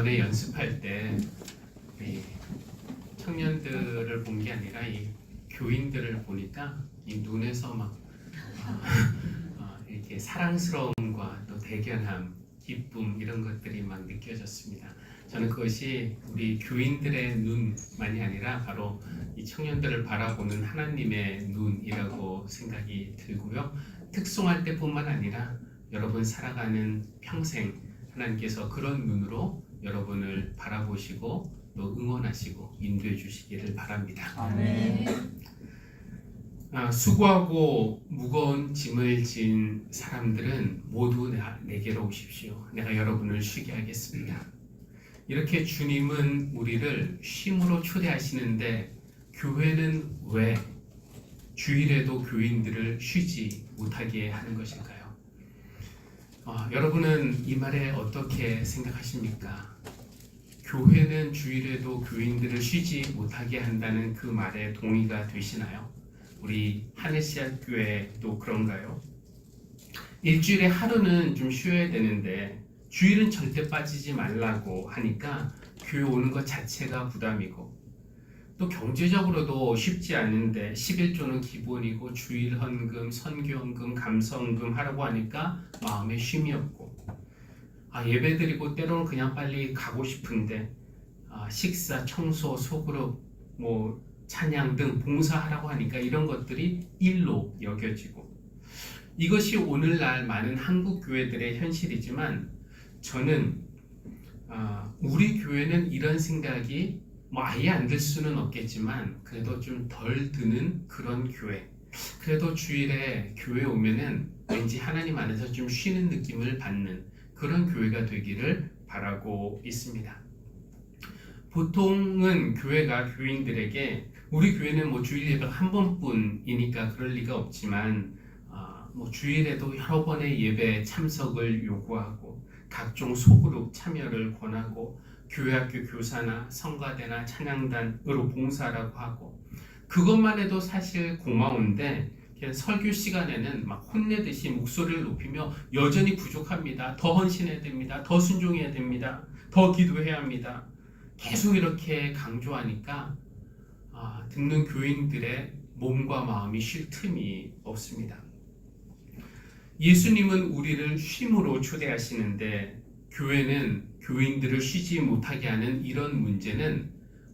전에 연습할 때 청년들을 본 게 아니라 이 교인들을 보니까 이 눈에서 막 어, 어, 이렇게 사랑스러움과 또 대견함, 기쁨 이런 것들이 막 느껴졌습니다. 저는 그것이 우리 교인들의 눈만이 아니라 바로 이 청년들을 바라보는 하나님의 눈이라고 생각이 들고요. 특송할 때뿐만 아니라 여러분 살아가는 평생 하나님께서 그런 눈으로 여러분을 바라보시고 또 응원하시고 인도해 주시기를 바랍니다. 아멘. 아, 수고하고 무거운 짐을 진 사람들은 모두 내, 내게로 오십시오. 내가 여러분을 쉬게 하겠습니다. 이렇게 주님은 우리를 쉼으로 초대하시는데 교회는 왜 주일에도 교인들을 쉬지 못하게 하는 것일까요? 아, 여러분은 이 말에 어떻게 생각하십니까? 교회는 주일에도 교인들을 쉬지 못하게 한다는 그 말에 동의가 되시나요? 우리 하늘씨앗 교회도 그런가요? 일주일에 하루는 좀 쉬어야 되는데 주일은 절대 빠지지 말라고 하니까 교회 오는 것 자체가 부담이고 또 경제적으로도 쉽지 않은데 11조는 기본이고 주일 헌금, 선교 헌금, 감성금 하라고 하니까 마음에 쉼이 없고 아, 예배 드리고 때로는 그냥 빨리 가고 싶은데 아, 식사, 청소, 소그룹, 뭐 찬양 등 봉사하라고 하니까 이런 것들이 일로 여겨지고. 이것이 오늘날 많은 한국 교회들의 현실이지만 저는 아, 우리 교회는 이런 생각이 뭐 아예 안 들 수는 없겠지만 그래도 좀 덜 드는 그런 교회. 그래도 주일에 교회 오면은 왠지 하나님 안에서 좀 쉬는 느낌을 받는 그런 교회가 되기를 바라고 있습니다. 보통은 교회가 교인들에게 우리 교회는 뭐 주일 예배가 한 번뿐이니까 그럴 리가 없지만 아, 뭐 주일에도 여러 번의 예배 참석을 요구하고 각종 소그룹 참여를 권하고 교회학교 교사나 성가대나 찬양단으로 봉사라고 하고 그것만 해도 사실 고마운데 설교 시간에는 막 혼내듯이 목소리를 높이며 여전히 부족합니다. 더 헌신해야 됩니다. 더 순종해야 됩니다. 더 기도해야 합니다. 계속 이렇게 강조하니까 아, 듣는 교인들의 몸과 마음이 쉴 틈이 없습니다. 예수님은 우리를 쉼으로 초대하시는데 교회는 교인들을 쉬지 못하게 하는 이런 문제는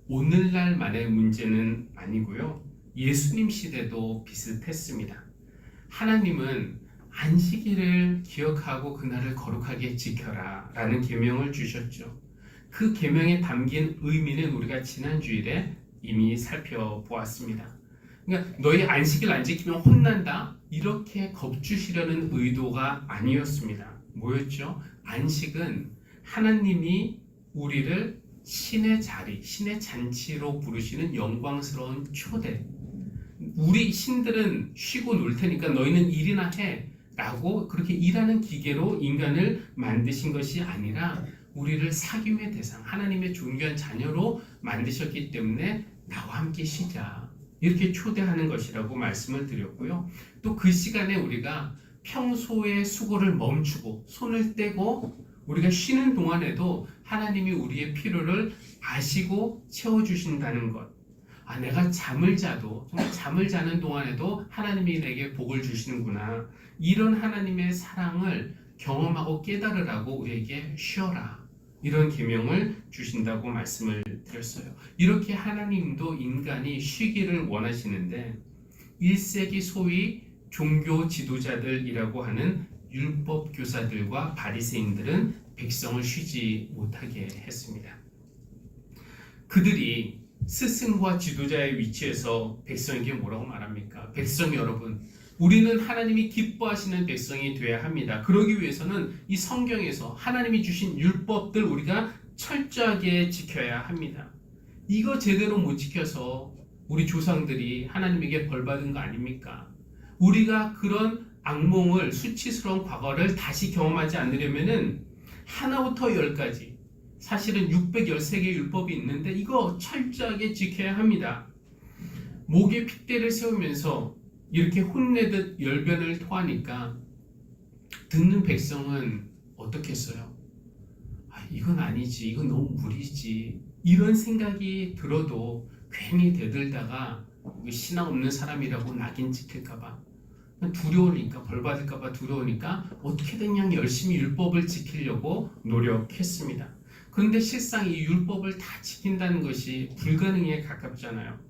오늘날만의 문제는 아니고요. 예수님 시대도 비슷했습니다. 하나님은 안식일을 기억하고 그날을 거룩하게 지켜라 라는 계명을 주셨죠. 그 계명에 담긴 의미는 우리가 지난 주일에 이미 살펴보았습니다. 그러니까 너희 안식일 안 지키면 혼난다 이렇게 겁주시려는 의도가 아니었습니다. 뭐였죠? 안식은 하나님이 우리를 신의 자리, 신의 잔치로 부르시는 영광스러운 초대. 우리 신들은 쉬고 놀 테니까 너희는 일이나 해. 라고 그렇게 일하는 기계로 인간을 만드신 것이 아니라 우리를 사귐의 대상, 하나님의 존귀한 자녀로 만드셨기 때문에 나와 함께 쉬자. 이렇게 초대하는 것이라고 말씀을 드렸고요. 또 그 시간에 우리가 평소의 수고를 멈추고 손을 떼고 우리가 쉬는 동안에도 하나님이 우리의 필요를 아시고 채워주신다는 것. 아, 내가 잠을 자도, 정말 잠을 자는 동안에도 하나님이 내게 복을 주시는구나. 이런 하나님의 사랑을 경험하고 깨달으라고 우리에게 쉬어라. 이런 계명을 주신다고 말씀을 드렸어요. 이렇게 하나님도 인간이 쉬기를 원하시는데 1세기 소위 종교 지도자들이라고 하는 율법 교사들과 바리새인들은 백성을 쉬지 못하게 했습니다. 그들이 스승과 지도자의 위치에서 백성에게 뭐라고 말합니까? 백성 여러분, 우리는 하나님이 기뻐하시는 백성이 되어야 합니다. 그러기 위해서는 이 성경에서 하나님이 주신 율법들 우리가 철저하게 지켜야 합니다. 이거 제대로 못 지켜서 우리 조상들이 하나님에게 벌 받은 거 아닙니까? 우리가 그런 악몽을 수치스러운 과거를 다시 경험하지 않으려면은 하나부터 열까지 사실은 613개의 율법이 있는데 이거 철저하게 지켜야 합니다. 목에 핏대를 세우면서 이렇게 혼내듯 열변을 토하니까 듣는 백성은 어떻겠어요? 아, 이건 아니지, 이건 너무 무리지. 이런 생각이 들어도 괜히 대들다가 신앙 없는 사람이라고 낙인 찍힐까봐 두려우니까 벌 받을까봐 두려우니까 어떻게든 그냥 열심히 율법을 지키려고 노력했습니다. 그런데 실상 이 율법을 다 지킨다는 것이 불가능에 가깝잖아요.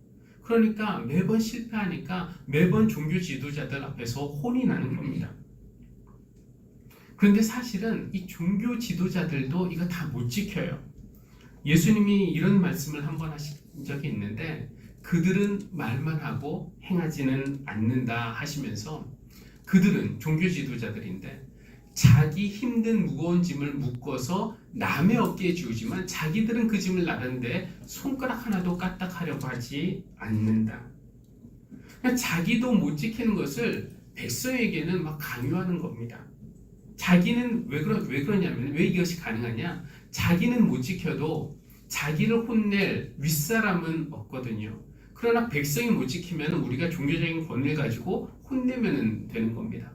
그러니까 매번 실패하니까 매번 종교 지도자들 앞에서 혼이 나는 겁니다. 그런데 사실은 이 종교 지도자들도 이거 다 못 지켜요. 예수님이 이런 말씀을 한 번 하신 적이 있는데 그들은 말만 하고 행하지는 않는다 하시면서 그들은 종교 지도자들인데 자기 힘든 무거운 짐을 묶어서 남의 어깨에 지우지만 자기들은 그 짐을 나르는데 손가락 하나도 까딱하려고 하지 않는다. 그러니까 자기도 못 지키는 것을 백성에게는 막 강요하는 겁니다. 자기는 왜 그러 왜 그러냐면 왜 이것이 가능하냐? 자기는 못 지켜도 자기를 혼낼 윗사람은 없거든요. 그러나 백성이 못 지키면 우리가 종교적인 권위를 가지고 혼내면 되는 겁니다.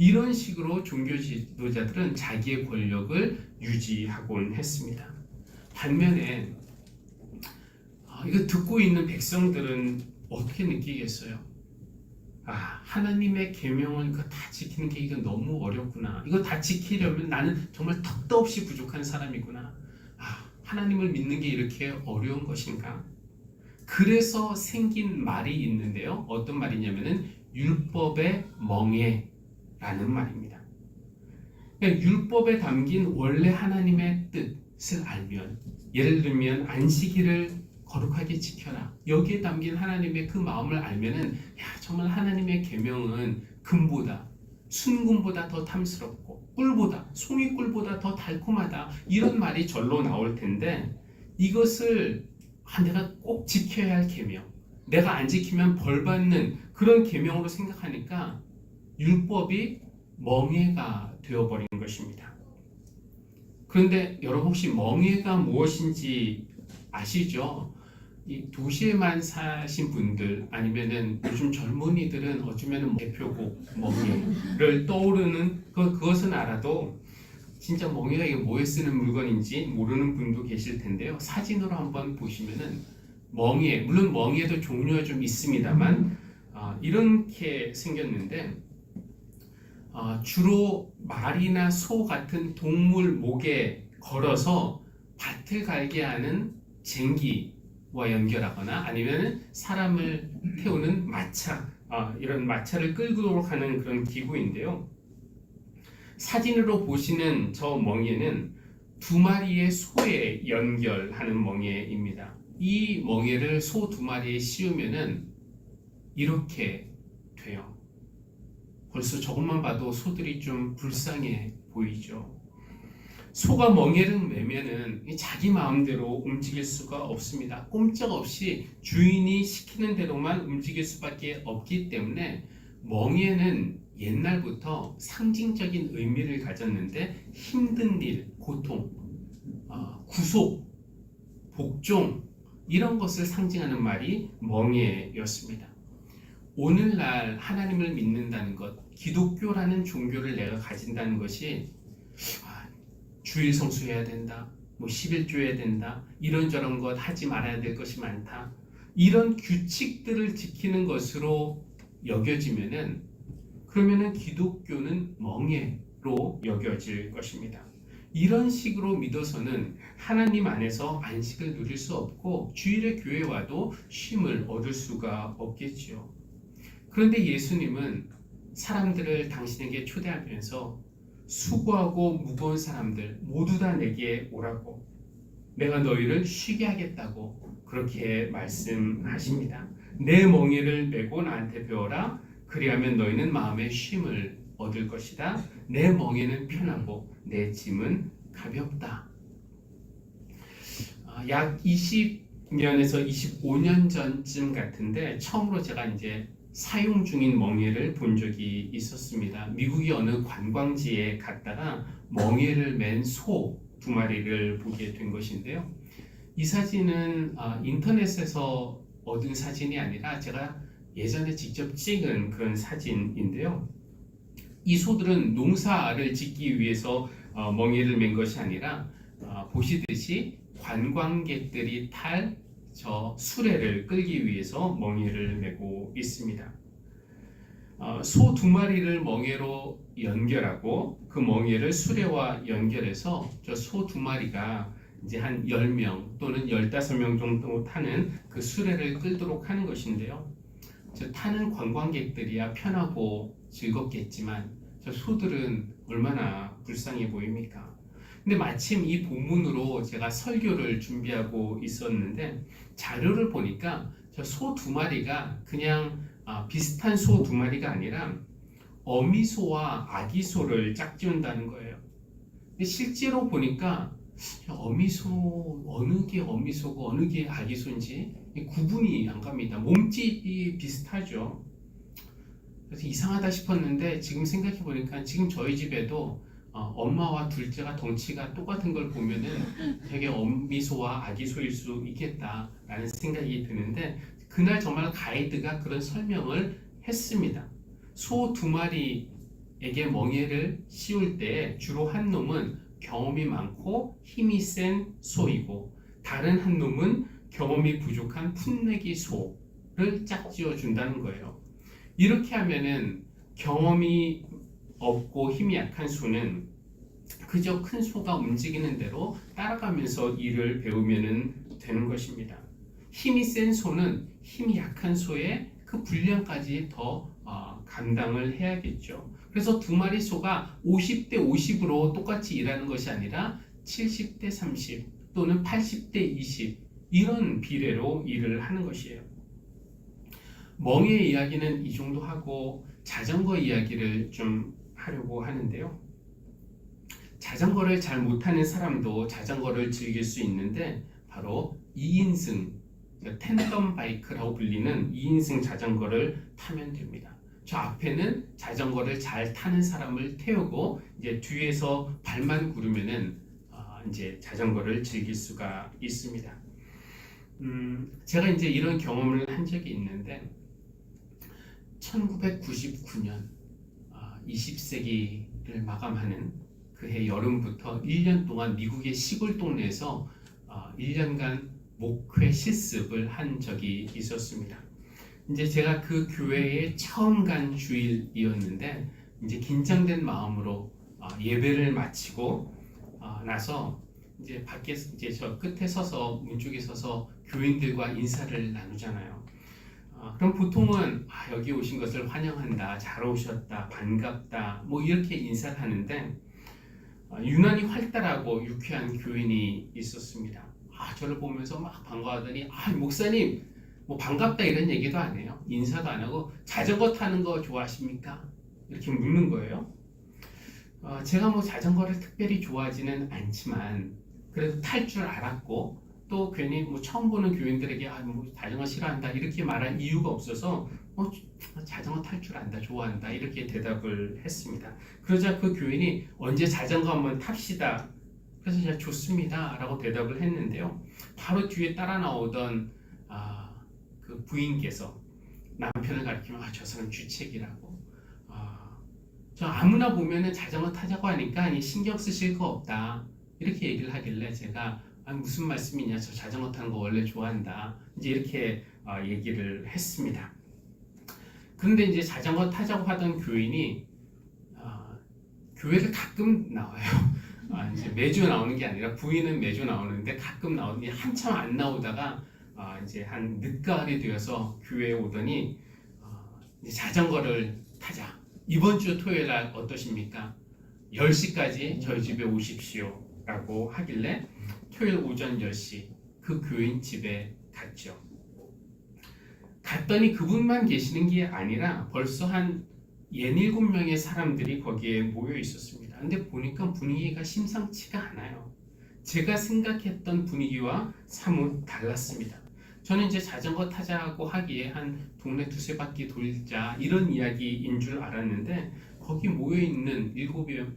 이런 식으로 종교 지도자들은 자기의 권력을 유지하곤 했습니다. 반면에 아, 이거 듣고 있는 백성들은 어떻게 느끼겠어요? 아 하나님의 계명을 이거 다 지키는 게 이거 너무 어렵구나. 이거 다 지키려면 나는 정말 턱도 없이 부족한 사람이구나. 아 하나님을 믿는 게 이렇게 어려운 것인가? 그래서 생긴 말이 있는데요. 어떤 말이냐면은 율법의 멍에 라는 말입니다. 그러니까 율법에 담긴 원래 하나님의 뜻을 알면 예를 들면 안식일을 거룩하게 지켜라. 여기에 담긴 하나님의 그 마음을 알면은 야 정말 하나님의 계명은 금보다 순금보다 더 탐스럽고 꿀보다 송이 꿀보다 더 달콤하다 이런 말이 절로 나올 텐데 이것을 아, 내가 꼭 지켜야 할 계명 내가 안 지키면 벌 받는 그런 계명으로 생각하니까 율법이 멍해가 되어버린 것입니다. 그런데 여러분 혹시 멍해가 무엇인지 아시죠? 이 도시에만 사신 분들 아니면은 요즘 젊은이들은 어쩌면은 대표곡 멍해를 떠오르는 그 그것은 알아도 진짜 멍해가 이게 뭐에 쓰는 물건인지 모르는 분도 계실 텐데요. 사진으로 한번 보시면은 멍해 물론 멍해도 종류가 좀 있습니다만 어, 이렇게 생겼는데 어, 주로 말이나 소 같은 동물 목에 걸어서 밭을 갈게 하는 쟁기와 연결하거나 아니면 사람을 태우는 마차 어, 이런 마차를 끌고 가는 그런 기구인데요. 사진으로 보시는 저 멍에는 두 마리의 소에 연결하는 멍에입니다. 이 멍에를 소 두 마리에 씌우면은 이렇게 돼요. 벌써 저것만 봐도 소들이 좀 불쌍해 보이죠. 소가 멍에를 매면은 자기 마음대로 움직일 수가 없습니다. 꼼짝없이 주인이 시키는 대로만 움직일 수밖에 없기 때문에 멍에는 옛날부터 상징적인 의미를 가졌는데 힘든 일, 고통, 어, 구속, 복종 이런 것을 상징하는 말이 멍에였습니다. 오늘날 하나님을 믿는다는 것, 기독교라는 종교를 내가 가진다는 것이 아, 주일 성수해야 된다, 뭐 11조 해야 된다, 이런저런 것 하지 말아야 될 것이 많다. 이런 규칙들을 지키는 것으로 여겨지면은 그러면은 기독교는 멍해로 여겨질 것입니다. 이런 식으로 믿어서는 하나님 안에서 안식을 누릴 수 없고 주일의 교회 와도 쉼을 얻을 수가 없겠지요. 그런데 예수님은 사람들을 당신에게 초대하면서 수고하고 무거운 사람들 모두 다 내게 오라고 내가 너희를 쉬게 하겠다고 그렇게 말씀하십니다. 내 멍에를 메고 나한테 배워라. 그리하면 너희는 마음의 쉼을 얻을 것이다. 내 멍에는 편하고 내 짐은 가볍다. 아, 약 20년에서 25년 전쯤 같은데 처음으로 제가 이제 사용 중인 멍에를 본 적이 있었습니다. 미국의 어느 관광지에 갔다가 멍에를 맨 소 두 마리를 보게 된 것인데요. 이 사진은 아, 인터넷에서 얻은 사진이 아니라 제가 예전에 직접 찍은 그런 사진인데요. 이 소들은 농사를 짓기 위해서 어, 멍에를 맨 것이 아니라 어, 보시듯이 관광객들이 탈 저 수레를 끌기 위해서 멍에를 메고 있습니다. 어, 소두 마리를 멍에로 연결하고 그 멍에를 수레와 연결해서 저 소 두 마리가 이제 한 10명 또는 15명 정도 타는 그 수레를 끌도록 하는 것인데요. 저 타는 관광객들이야 편하고 즐겁겠지만 저 소들은 얼마나 불쌍해 보입니까? 근데 마침 이 본문으로 제가 설교를 준비하고 있었는데 자료를 보니까 저 소 두 마리가 그냥 아, 비슷한 소 두 마리가 아니라 어미소와 아기소를 짝지운다는 거예요. 근데 실제로 보니까 어미소 어느 게 어미소고 어느 게 아기소인지 구분이 안 갑니다. 몸집이 비슷하죠. 그래서 이상하다 싶었는데 지금 생각해 보니까 지금 저희 집에도 어, 엄마와 둘째가 덩치가 똑같은 걸 보면은 되게 어미소와 아기소일 수 있겠다라는 생각이 드는데 그날 정말 가이드가 그런 설명을 했습니다. 소 두 마리에게 멍에를 씌울 때 주로 한 놈은 경험이 많고 힘이 센 소이고 다른 한 놈은 경험이 부족한 풋내기 소를 짝지어 준다는 거예요. 이렇게 하면은 경험이 없고 힘이 약한 소는 그저 큰 소가 움직이는 대로 따라가면서 일을 배우면 되는 것입니다. 힘이 센 소는 힘이 약한 소의 그 분량까지 더 어, 감당을 해야겠죠. 그래서 두 마리 소가 50대 50으로 똑같이 일하는 것이 아니라 70대 30 또는 80대 20 이런 비례로 일을 하는 것이에요. 멍의 이야기는 이 정도 하고 자전거 이야기를 좀 하려고 하는데요. 자전거를 잘 못하는 사람도 자전거를 즐길 수 있는데 바로 2인승 텐덤 바이크라고 불리는 2인승 자전거를 타면 됩니다. 저 앞에는 자전거를 잘 타는 사람을 태우고 이제 뒤에서 발만 구르면은 어, 이제 자전거를 즐길 수가 있습니다. 음, 제가 이제 이런 경험을 한 적이 있는데 1999년 20세기를 마감하는 그해 여름부터 1년 동안 미국의 시골 동네에서 1년간 목회 실습을 한 적이 있었습니다. 이제 제가 그 교회에 처음 간 주일이었는데 이제 긴장된 마음으로 예배를 마치고 나서 이제 밖에 이제 저 끝에 서서 문 쪽에 서서 교인들과 인사를 나누잖아요. 어, 그럼 보통은 아, 여기 오신 것을 환영한다, 잘 오셨다, 반갑다, 뭐 이렇게 인사를 하는데 어, 유난히 활달하고 유쾌한 교인이 있었습니다. 아, 저를 보면서 막 반가워하더니 아, 목사님 뭐 반갑다 이런 얘기도 안 해요. 인사도 안 하고 자전거 타는 거 좋아하십니까? 이렇게 묻는 거예요. 어, 제가 뭐 자전거를 특별히 좋아하지는 않지만 그래도 탈 줄 알았고 또 괜히 뭐 처음 보는 교인들에게 아, 뭐 자전거 싫어한다 이렇게 말할 이유가 없어서 어, 자전거 탈 줄 안다 좋아한다 이렇게 대답을 했습니다. 그러자 그 교인이 언제 자전거 한번 탑시다. 그래서 제가 좋습니다 라고 대답을 했는데요. 바로 뒤에 따라 나오던 아, 그 부인께서 남편을 가리키며 아, 저 사람 주책이라고 아, 저 아무나 보면은 자전거 타자고 하니까 신경 쓰실 거 없다 이렇게 얘기를 하길래 제가 아, 무슨 말씀이냐 저 자전거 타는 거 원래 좋아한다 이제 이렇게 어, 얘기를 했습니다. 그런데 이제 자전거 타자고 하던 교인이 어, 교회를 가끔 나와요. 아, 이제 매주 나오는 게 아니라 부인은 매주 나오는데 가끔 나오는 게 한참 안 나오다가 아, 이제 한 늦가을이 되어서 교회에 오더니 어, 자전거를 타자. 이번 주 토요일 날 어떠십니까? 10시까지 저희 집에 오십시오. 라고 하길래 토요일 오전 10시 그 교인 집에 갔죠. 갔더니 그분만 계시는 게 아니라 벌써 한 67명의 사람들이 거기에 모여 있었습니다. 근데 보니까 분위기가 심상치가 않아요. 제가 생각했던 분위기와 사뭇 달랐습니다. 저는 이제 자전거 타자고 하기에 한 동네 두세 바퀴 돌자 이런 이야기인 줄 알았는데 거기 모여 있는 7,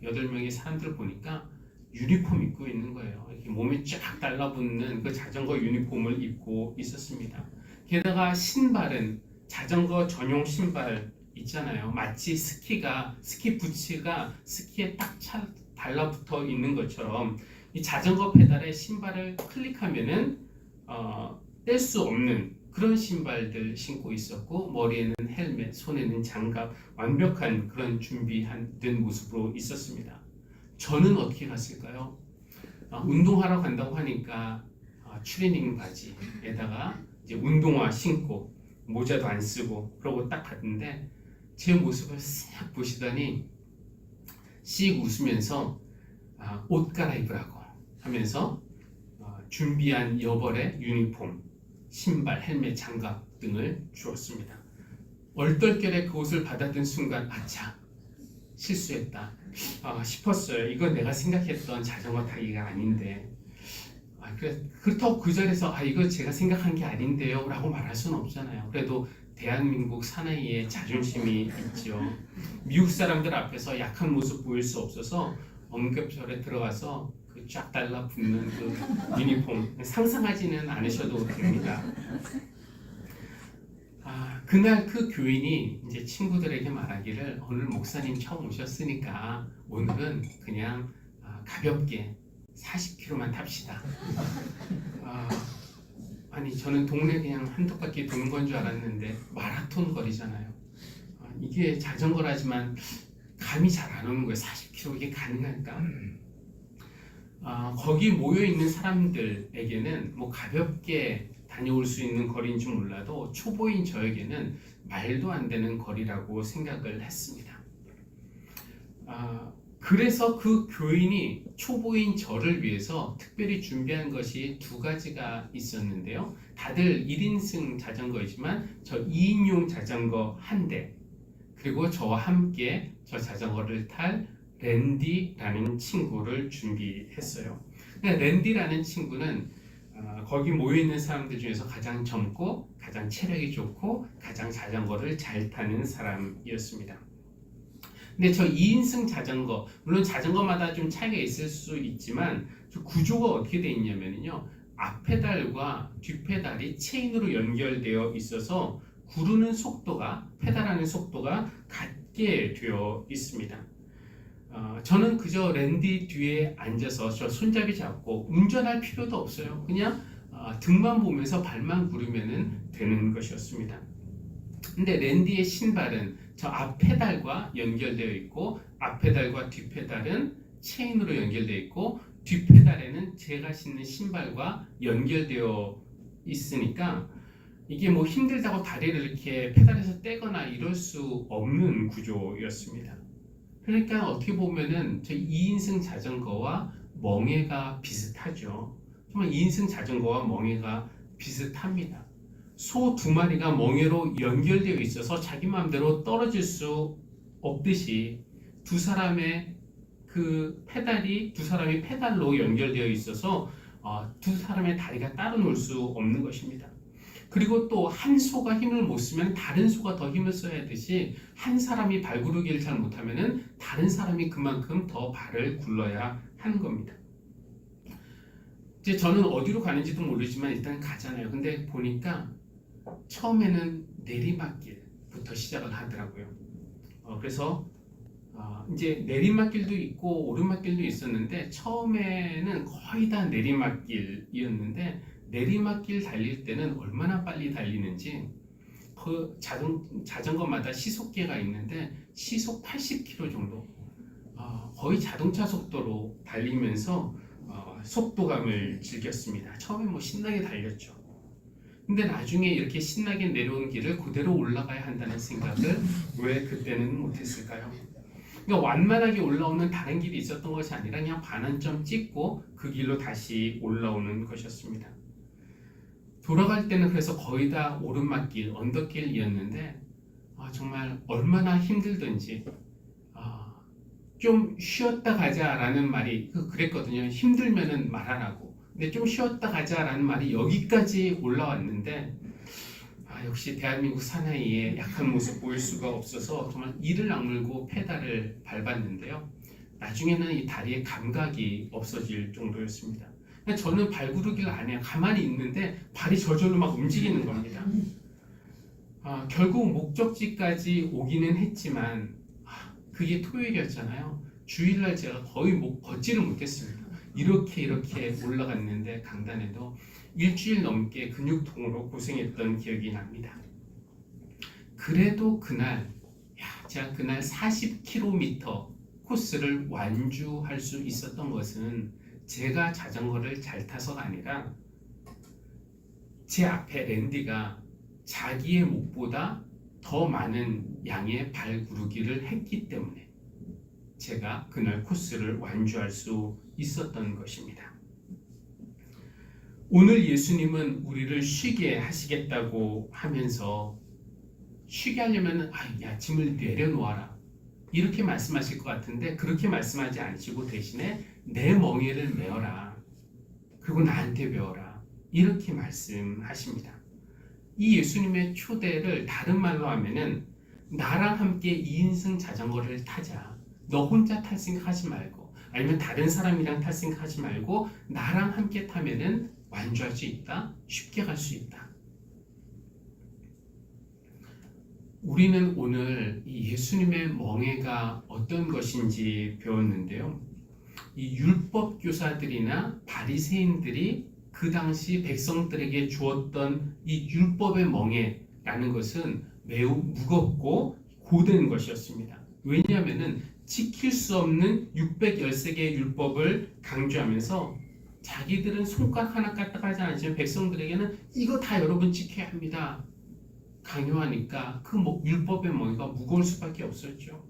8명의 사람들 보니까 유니폼 입고 있는 거예요. 이렇게 몸에 쫙 달라붙는 그 자전거 유니폼을 입고 있었습니다. 게다가 신발은 자전거 전용 신발 있잖아요. 마치 스키가 스키 부츠가 스키에 딱 차, 달라붙어 있는 것처럼 이 자전거 페달에 신발을 클릭하면은 어, 뗄 수 없는 그런 신발들 신고 있었고 머리에는 헬멧, 손에는 장갑, 완벽한 그런 준비한 된 모습으로 있었습니다. 저는 어떻게 갔을까요? 아, 운동하러 간다고 하니까 아, 추리닝 바지에다가 이제 운동화 신고 모자도 안 쓰고 그러고 딱 갔는데 제 모습을 싹 보시더니 씩 웃으면서 아, 옷 갈아입으라고 하면서 어, 준비한 여벌의 유니폼, 신발, 헬멧, 장갑 등을 주었습니다. 얼떨결에 그 옷을 받아든 순간 아차 실수했다 아, 싶었어요. 이건 내가 생각했던 자전거 타기가 아닌데 아, 그렇다고 그 자리에서 아 이거 제가 생각한 게 아닌데요 라고 말할 수는 없잖아요. 그래도 대한민국 사나이의 자존심이 있죠. 미국 사람들 앞에서 약한 모습 보일 수 없어서 언급절에 들어가서 그 쫙 달라붙는 그 유니폼 상상하지는 않으셔도 됩니다. 아, 그날 그 교인이 이제 친구들에게 말하기를 오늘 목사님 처음 오셨으니까 오늘은 그냥 아, 가볍게 40km만 탑시다. 아, 아니 저는 동네 그냥 한두 바퀴 도는 건 줄 알았는데 마라톤 거리잖아요. 아, 이게 자전거라지만 감이 잘 안 오는 거예요. 40km 이게 가능할까? 아, 거기 모여 있는 사람들에게는 뭐 가볍게 다녀올 수 있는 거리인 줄 몰라도 초보인 저에게는 말도 안 되는 거리라고 생각을 했습니다. 아, 그래서 그 교인이 초보인 저를 위해서 특별히 준비한 것이 두 가지가 있었는데요. 다들 1인승 자전거이지만 저 2인용 자전거 한 대, 그리고 저와 함께 저 자전거를 탈 랜디라는 친구를 준비했어요. 랜디라는 친구는 어, 거기 모여 있는 사람들 중에서 가장 젊고 가장 체력이 좋고 가장 자전거를 잘 타는 사람이었습니다. 근데 저 2인승 자전거 물론 자전거마다 좀 차이가 있을 수 있지만 저 구조가 어떻게 되어 있냐면요 앞페달과 뒷페달이 체인으로 연결되어 있어서 구르는 속도가 페달하는 속도가 같게 되어 있습니다. 어, 저는 그저 랜디 뒤에 앉아서 저 손잡이 잡고 운전할 필요도 없어요. 그냥 어, 등만 보면서 발만 구르면 되는 것이었습니다. 근데 랜디의 신발은 저 앞페달과 연결되어 있고 앞페달과 뒷페달은 체인으로 연결되어 있고 뒷페달에는 제가 신는 신발과 연결되어 있으니까 이게 뭐 힘들다고 다리를 이렇게 페달에서 떼거나 이럴 수 없는 구조였습니다. 그러니까 어떻게 보면은 저 2인승 자전거와 멍해가 비슷하죠. 정말 2인승 자전거와 멍해가 비슷합니다. 소 두 마리가 멍해로 연결되어 있어서 자기 마음대로 떨어질 수 없듯이 두 사람의 그 페달이 두 사람이 페달로 연결되어 있어서 어, 두 사람의 다리가 따로 놀 수 없는 것입니다. 그리고 또 한 소가 힘을 못 쓰면 다른 소가 더 힘을 써야 하듯이 한 사람이 발 구르기를 잘 못하면은 다른 사람이 그만큼 더 발을 굴러야 하는 겁니다. 이제 저는 어디로 가는지도 모르지만 일단 가잖아요. 근데 보니까 처음에는 내리막길부터 시작을 하더라고요. 어, 그래서 어, 이제 내리막길도 있고 오르막길도 있었는데 처음에는 거의 다 내리막길이었는데 내리막길 달릴 때는 얼마나 빨리 달리는지 그 자전, 자전거마다 시속계가 있는데 시속 80km 정도 어, 거의 자동차 속도로 달리면서 어, 속도감을 즐겼습니다. 처음에 뭐 신나게 달렸죠. 근데 나중에 이렇게 신나게 내려온 길을 그대로 올라가야 한다는 생각을 왜 그때는 못했을까요? 그러니까 완만하게 올라오는 다른 길이 있었던 것이 아니라 그냥 반환점 찍고 그 길로 다시 올라오는 것이었습니다. 돌아갈 때는 그래서 거의 다 오르막길, 언덕길이었는데 아, 정말 얼마나 힘들든지 아, 좀 쉬었다 가자라는 말이 그- 그랬거든요. 힘들면은 말하라고. 근데 좀 쉬었다 가자라는 말이 여기까지 올라왔는데 아, 역시 대한민국 사나이의 약한 모습 보일 수가 없어서 정말 이를 악물고 페달을 밟았는데요. 나중에는 이 다리에 감각이 없어질 정도였습니다. 저는 발구르기를 안 해요. 가만히 있는데 발이 저절로 막 움직이는 겁니다. 아, 결국 목적지까지 오기는 했지만 아, 그게 토요일이었잖아요. 주일날 제가 거의 못 걷지를 못했습니다. 이렇게 이렇게 올라갔는데 강단에도 일주일 넘게 근육통으로 고생했던 기억이 납니다. 그래도 그날 야, 제가 그날 40km 코스를 완주할 수 있었던 것은 제가 자전거를 잘 타서가 아니라 제 앞에 랜디가 자기의 목보다 더 많은 양의 발 구르기를 했기 때문에 제가 그날 코스를 완주할 수 있었던 것입니다. 오늘 예수님은 우리를 쉬게 하시겠다고 하면서 쉬게 하려면 아, 야 짐을 내려놓아라 이렇게 말씀하실 것 같은데 그렇게 말씀하지 않으시고 대신에 내 멍에를 메어라 그리고 나한테 배워라 이렇게 말씀하십니다. 이 예수님의 초대를 다른 말로 하면은 나랑 함께 2인승 자전거를 타자. 너 혼자 탈 생각하지 말고 아니면 다른 사람이랑 탈 생각하지 말고 나랑 함께 타면은 완주할 수 있다. 쉽게 갈 수 있다. 우리는 오늘 이 예수님의 멍해가 어떤 것인지 배웠는데요. 이 율법 교사들이나 바리새인들이 그 당시 백성들에게 주었던 이 율법의 멍해라는 것은 매우 무겁고 고된 것이었습니다. 왜냐하면은 지킬 수 없는 613개의 율법을 강조하면서 자기들은 손가락 하나 까딱하지 않지만 백성들에게는 이거 다 여러분 지켜야 합니다. 강요하니까 그 뭐- 율법의 멍에가 무거울 수밖에 없었죠.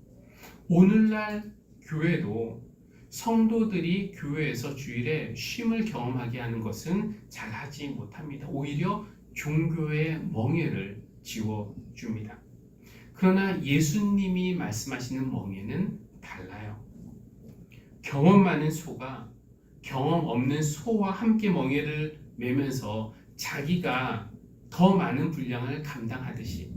오늘날 교회도 성도들이 교회에서 주일에 쉼을 경험하게 하는 것은 잘하지 못합니다. 오히려 종교의 멍에를 지워줍니다. 그러나 예수님이 말씀하시는 멍에는 달라요. 경험 많은 소가 경험 없는 소와 함께 멍에를 매면서 자기가 더 많은 분량을 감당하듯이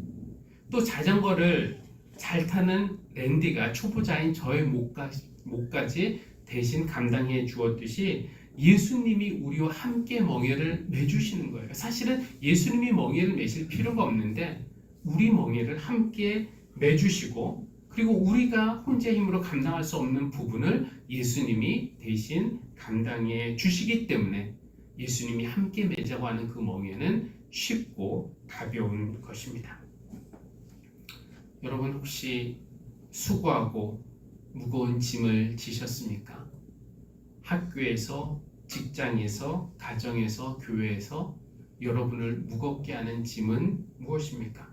또 자전거를 잘 타는 랜디가 초보자인 저의 목까지, 목까지 대신 감당해 주었듯이 예수님이 우리와 함께 멍에를 매주시는 거예요. 사실은 예수님이 멍에를 매실 필요가 없는데 우리 멍에를 함께 매주시고 그리고 우리가 혼자 힘으로 감당할 수 없는 부분을 예수님이 대신 감당해 주시기 때문에 예수님이 함께 매자고 하는 그 멍에는 쉽고 가벼운 것입니다. 여러분 혹시 수고하고 무거운 짐을 지셨습니까? 학교에서, 직장에서, 가정에서, 교회에서 여러분을 무겁게 하는 짐은 무엇입니까?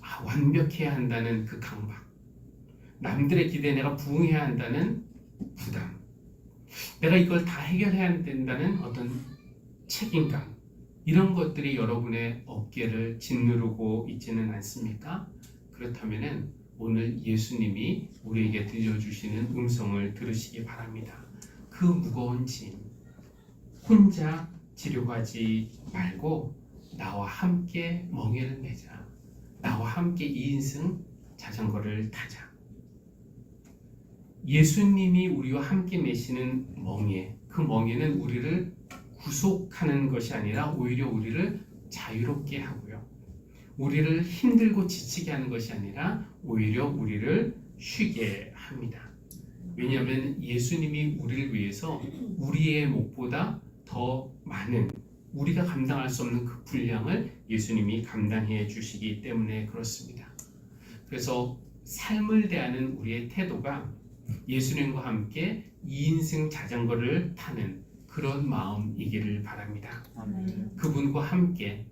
아, 완벽해야 한다는 그 강박. 남들의 기대에 내가 부응해야 한다는 부담. 내가 이걸 다 해결해야 된다는 어떤 책임감. 이런 것들이 여러분의 어깨를 짓누르고 있지는 않습니까? 그렇다면은 오늘 예수님이 우리에게 들려주시는 음성을 들으시기 바랍니다. 그 무거운 짐 혼자 지려가지 말고 나와 함께 멍에를 매자. 나와 함께 2인승 자전거를 타자. 예수님이 우리와 함께 매시는 멍에, 그 멍에는 우리를 구속하는 것이 아니라 오히려 우리를 자유롭게 하고요. 우리를 힘들고 지치게 하는 것이 아니라 오히려 우리를 쉬게 합니다. 왜냐하면 예수님이 우리를 위해서 우리의 목보다 더 많은 우리가 감당할 수 없는 그 분량을 예수님이 감당해 주시기 때문에 그렇습니다. 그래서 삶을 대하는 우리의 태도가 예수님과 함께 2인승 자전거를 타는 그런 마음이기를 바랍니다. 아멘. 그분과 함께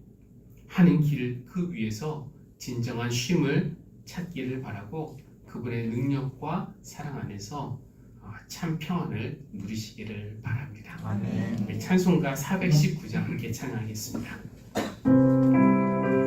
하는 길 그 위에서 진정한 쉼을 찾기를 바라고 그분의 능력과 사랑 안에서 어, 참 평안을 누리시기를 바랍니다. 우리 찬송가 419장 함께 찬양하겠습니다.